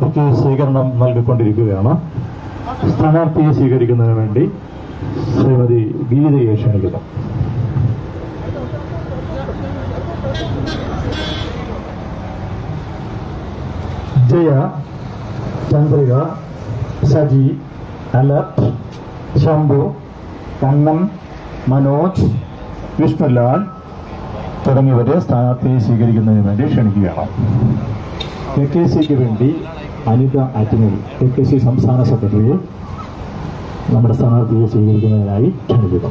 സ്ഥാനാർത്ഥിക്ക് സ്വീകരണം നൽകിക്കൊണ്ടിരിക്കുകയാണ്. സ്ഥാനാർത്ഥിയെ സ്വീകരിക്കുന്നതിന് വേണ്ടി ശ്രീമതി ഗീതയെ ക്ഷണിക്കുന്നു. ജയ ചന്ദ്രിക സജി അലർട്ട് ശംഭു കണ്ണൻ മനോജ് വിഷ്ണുലാൽ തുടങ്ങിയവരെ സ്ഥാനാർത്ഥിയെ സ്വീകരിക്കുന്നതിന് വേണ്ടി ക്ഷണിക്കുകയാണ്. കെ കെ സിക്ക് വേണ്ടി Anitha Attingal K K C സംസ്ഥാന സെക്രട്ടറിയെ നമ്മുടെ സ്ഥാനാർത്ഥിയെ സ്വീകരിക്കുന്നതിനായി ക്ഷണിക്കുന്നു.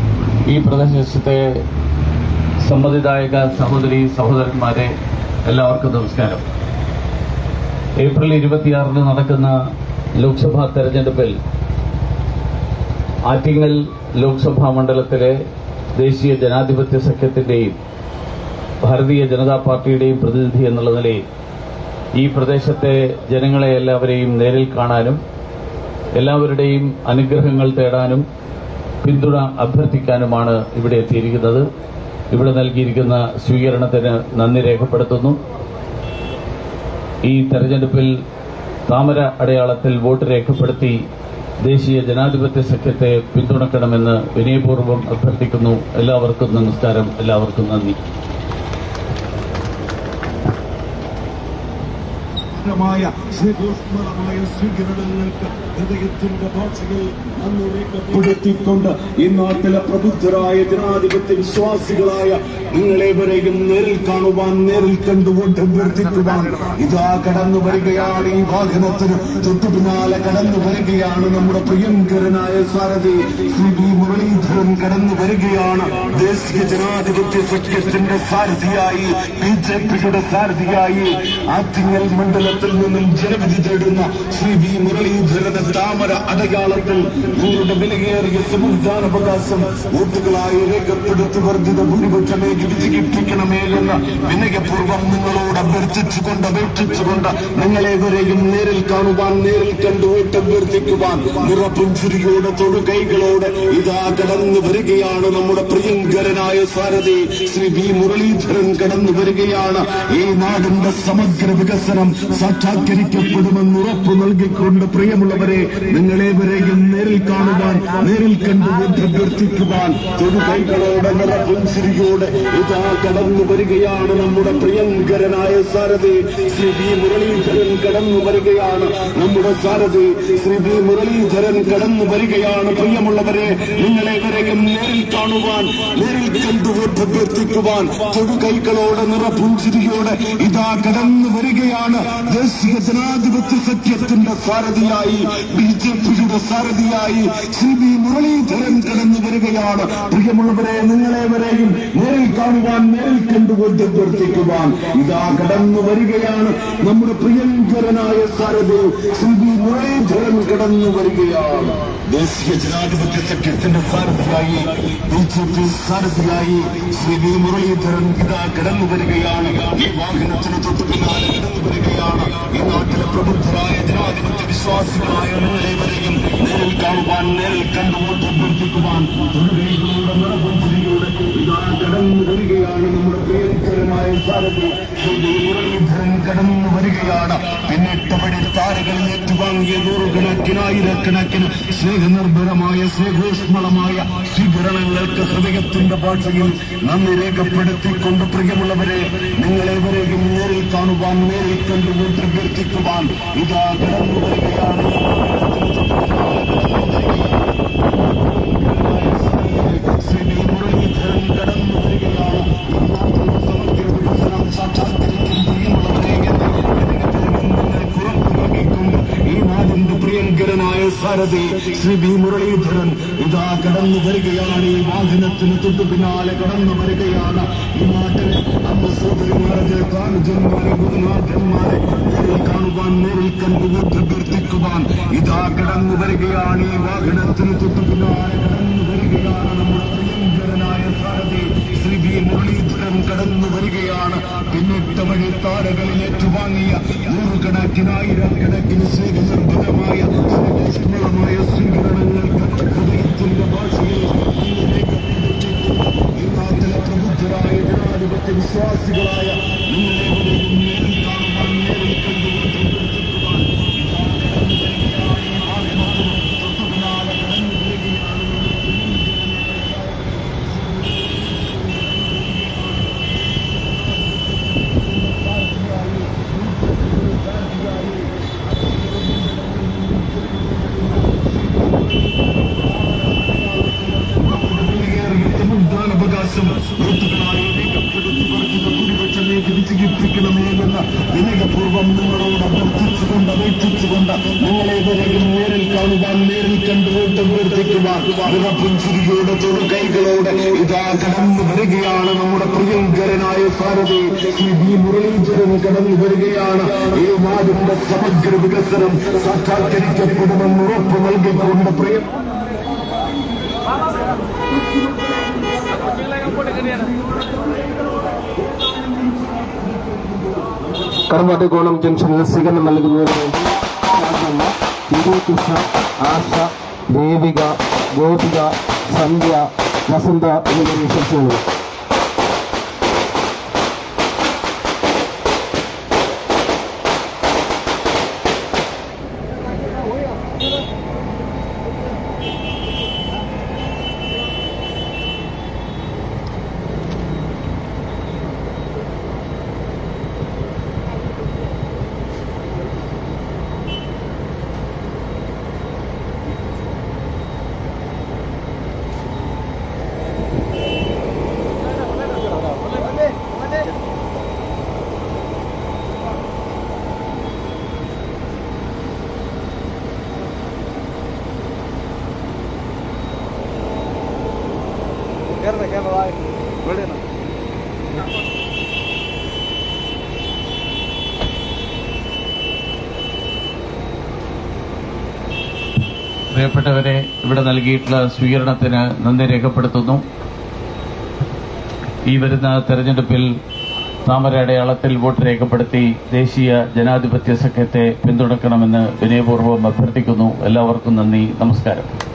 ഈ പ്രദേശത്തെ സമ്മതിദായക സഹോദരി സഹോദരന്മാരെ എല്ലാവർക്കും നമസ്കാരം. ഏപ്രിൽ ഇരുപത്തിയാറിന് നടക്കുന്ന ലോക്സഭാ തെരഞ്ഞെടുപ്പിൽ ആറ്റിങ്ങൽ ലോക്സഭാ മണ്ഡലത്തിലെ ദേശീയ ജനാധിപത്യ സഖ്യത്തിന്റെയും ഭാരതീയ ജനതാ പാർട്ടിയുടെയും പ്രതിനിധി എന്നുള്ള നിലയിൽ ഈ പ്രദേശത്തെ ജനങ്ങളെ എല്ലാവരെയും നേരിൽ കാണാനും എല്ലാവരുടെയും അനുഗ്രഹങ്ങൾ തേടാനും പിന്തുണ അഭ്യർത്ഥിക്കാനുമാണ് ഇവിടെ എത്തിയിരിക്കുന്നത്. ഇവിടെ നൽകിയിരിക്കുന്ന സ്വീകരണത്തിന് നന്ദി രേഖപ്പെടുത്തുന്നു. ഈ തെരഞ്ഞെടുപ്പിൽ താമര അടയാളത്തിൽ വോട്ട് രേഖപ്പെടുത്തി ദേശീയ ജനാധിപത്യ സഖ്യത്തെ പിന്തുണക്കണമെന്ന് വിനയപൂർവം അഭ്യർത്ഥിക്കുന്നു. എല്ലാവർക്കും നമസ്കാരം. എല്ലാവർക്കും നന്ദി. മായ ശ്രീകൃഷ്ണമായ സ്വീകരണങ്ങൾക്ക് ഹൃദയത്തിന്റെ ഭാഷകൾ അന്ന് രേഖപ്പെടുത്തിക്കൊണ്ട് ഈ നാട്ടിലെ പ്രബുദ്ധരായ ജനാധിപത്യ വിശ്വാസികളായ നിങ്ങളേവരെയും നേരിൽ കാണുവാൻ നേരിൽ കണ്ടുകൊണ്ട് അഭ്യർത്ഥിക്കുവാൻ ഇതാ കടന്നു വരികയാണ് ഈ വാഹനത്തിന്. തൊട്ടു പിന്നാലെ കടന്നു വരികയാണ് നമ്മുടെ പ്രിയങ്കരനായ സാരഥി ശ്രീ വി മുരളീധരൻ കടന്നു വരികയാണ്. ദേശീയ ജനാധിപത്യ സഖ്യത്തിന്റെ സാരഥിയായി ബി ജെ പിയുടെ സാരഥിയായി ആറ്റിങ്ങൽ മണ്ഡലത്തിൽ നിന്നും ജനവിധി തേടുന്ന ശ്രീ വി മുരളീധരന്റെ താമര അടയാളത്തിൽ നിങ്ങളുടെ വിലയേറിയ സമ്മതിദാനാവകാശം വോട്ടുകളായി രേഖപ്പെടുത്തി വർദ്ധിത ഭൂരിപക്ഷമേ വിജയിപ്പിക്കണമേ എന്ന് വിനയപൂർവം നിങ്ങളോട് അഭ്യർത്ഥിച്ചുകൊണ്ട് അപേക്ഷിച്ചുകൊണ്ട് നിങ്ങളെവരെയും നേരിൽ കാണുവാൻ നേരിൽ കണ്ടു വോട്ട് അഭ്യർത്ഥിക്കുവാൻ നിറപുഞ്ചിരിയോടെ തൊടുകൈകളോടെ ഇതാ കടന്നു വരികയാണ് നമ്മുടെ പ്രിയങ്കരനായ സാരഥി ശ്രീ വി മുരളീധരൻ കടന്നു വരികയാണ്. ഈ നാടിന്റെ സമഗ്ര വികസനം സാക്ഷാത്കരിക്കപ്പെടുമെന്ന് ഉറപ്പ് നൽകിക്കൊണ്ട് പ്രിയമുള്ളവരെ നിങ്ങളേവരെയും നേരിൽ കാണുവാൻ നേരിൽ കണ്ടുകൊണ്ട് അഭ്യർത്ഥിക്കുവാൻ തൊടുകൈകളോടെ നിറപുൻസിരിയോടെ ഇതാ കടന്നു വരികയാണ് നമ്മുടെ പ്രിയങ്കരനായ സാരഥി. ശ്രീ വി മുരളീധരൻ കടന്നു വരികയാണ്. നമ്മുടെ സാരഥി ശ്രീ വി മുരളീധരൻ കടന്നു വരികയാണ്. പ്രിയമുള്ളവരെ നിങ്ങളേവരെയും നേരിൽ കാണുവാൻ നേരിൽ കണ്ടുകൊണ്ട് അഭ്യർത്ഥിക്കുവാൻ തൊടുകൈകളോടെ നിറപുഞ്ചിരിയോടെ ഇതാ കടന്നു വരികയാണ്. ദേശീയ ജനാധിപത്യ സഖ്യത്തിന്റെ സാരഥിയായി ബി ജെ പിയുടെ സാരഥിയായി ശ്രീ വി മുരളീധരൻ കടന്നു വരികയാണ്. പ്രിയമുള്ളവരെ നിങ്ങളെ വരെയും നേരിൽ കാണുവാൻ നേരിൽ കണ്ടു ബോധ്യപ്പെടുത്തിക്കുവാൻ ഇതാ കടന്നു വരികയാണ്. നമ്മുടെ പ്രിയങ്കരനായ സാരഥി ശ്രീ വി മുരളീധരൻ കടന്നു വരികയാണ്. ദേശീയ ജനാധിപത്യ സഖ്യത്തിന്റെ സാരഥിയായി ബി ജെ പി സാരഥിയായി ശ്രീ വി മുരളീധരൻ ഇതാ കടന്നു വരികയാണ്. ഈ വാഹനത്തിന് തൊട്ടുപിന്നാലെ കടന്നു വരികയാണ്. ഈ നാട്ടിലെ പ്രബുദ്ധരായ ജനാധിപത്യ വിശ്വാസികളായ നിങ്ങളേവരെയും നേരിൽ കാണുവാൻ നേരിൽ കണ്ടുകൊണ്ട് അഭ്യർത്ഥിക്കുവാൻ തൊഴിലുകളുടെ ഇതാ കടന്നു വരികയാണ് നമ്മുടെ പ്രിയങ്കരമായ സാരഥി മുരളീധരൻ കടന്നു വരികയാണ്. പിന്നിട്ടപടി താരകളിൽ ഏറ്റുവാങ്ങിയ നൂറുകണക്കിനായിരക്കണക്കിന് സ്നേഹനിർഭരമായ സ്നേഹോഷ്മളമായ സ്വീകരണങ്ങൾക്ക് ഹൃദയത്തിന്റെ ഭാഷയിൽ നന്ദി രേഖപ്പെടുത്തിക്കൊണ്ട് പ്രിയമുള്ളവരെ നിങ്ങളെവരെയും നേരിൽ കാണുവാൻ നേരിൽ കണ്ടുകൊണ്ട് അഭ്യർത്ഥിക്കുവാൻ ഇതാ കടന്നു വരികയാണ് ശ്രീ വി മുരളീധരൻ കടന്നു വരികയാണ് ഈ നാട്ടിലെ സമഗ്ര വികസനം സാക്ഷാത്കരിക്കും പ്രിയമുള്ളവരെ എന്ന് നിങ്ങൾക്ക് ഉറപ്പ് നൽകിക്കൊണ്ട് ഈ നാടിന്റെ പ്രിയങ്കരനായ സാരഥി ശ്രീ വി മുരളീധരൻ ഇതാ കടന്നു വരികയാണ്. ഈ വാഹനത്തിന് തൊട്ടു പിന്നാലെ കടന്നു വരികയാണ്. ഈ നാട്ടിലെ അമ്മ സഹോദരിമാരെ കാനുജന്മാരെ ഗുരുനാഥന്മാരെ നേരിൽ കാണുവാൻ നേരിൽ കണ്ടുകൊണ്ട് അഭ്യർത്ഥിക്കുവാൻ ഇതാ കടന്നു വരികയാണ്. ഈ വാഹനത്തിന് തൊട്ടു പിന്നാലെ കടന്നു വരികയാണ് നമ്മുടെ പ്രിയങ്കരനായ സാരഥി ശ്രീ വി മുരളീധരൻ കടന്നു വരികയാണ്. പിന്നിട്ട വഴി താരകളിൽ ഏറ്റുവാങ്ങിയ നൂറുകണക്കിനായിരക്കണക്കിന് സ്നേഹനിർഭരമായ സ്നേഹസ്മരണമായ സ്വീകരണങ്ങൾക്ക് ഹൃദയത്തിന്റെ ഭാഷയിൽ ഈ നാട്ടിലെ പ്രബുദ്ധരായ ജനാധിപത്യ വിശ്വാസികളായ നിങ്ങളെവരെയും നേരിൽ കാണുവാൻ നേരിൽ കണ്ടു വോട്ട് അഭ്യർത്ഥിക്കുവാൻ. പുഞ്ചിരിയോടെ തൊഴു കൈകളോടെ ഇതാ കടന്നു വരികയാണ് നമ്മുടെ പ്രിയങ്കരനായ സാരഥി. ശ്രീ വി മുരളീധരൻ കടന്നു വരികയാണ്. ഈ നാടിന്റെ സമഗ്ര വികസനം സാക്ഷാത്കരിക്കപ്പെടുമെന്ന് ഉറപ്പ് നൽകിക്കൊണ്ട് പ്രിയം. കടമ്പാട്ടുകോണം ജംഗ്ഷനിൽ സ്വീകരണം നൽകുന്നതിന് വേണ്ടി വിജയ് കൃഷ്ണ ആശ ദേവിക ഗോപിക സന്ധ്യ വസന്ത എന്നിവരെ ക്ഷണിച്ചുകൊള്ളുന്നു പ്രിയപ്പെട്ടവരെ ഇവിടെ നൽകിയിട്ടുള്ള സ്വീകരണത്തിന് നന്ദി രേഖപ്പെടുത്തുന്നു. ഈ വരുന്ന തെരഞ്ഞെടുപ്പിൽ താമര അടയാളത്തിൽ വോട്ട് രേഖപ്പെടുത്തി ദേശീയ ജനാധിപത്യ സഖ്യത്തെ പിന്തുണക്കണമെന്ന് വിനയപൂർവം അഭ്യർത്ഥിക്കുന്നു. എല്ലാവർക്കും നന്ദി നമസ്കാരം.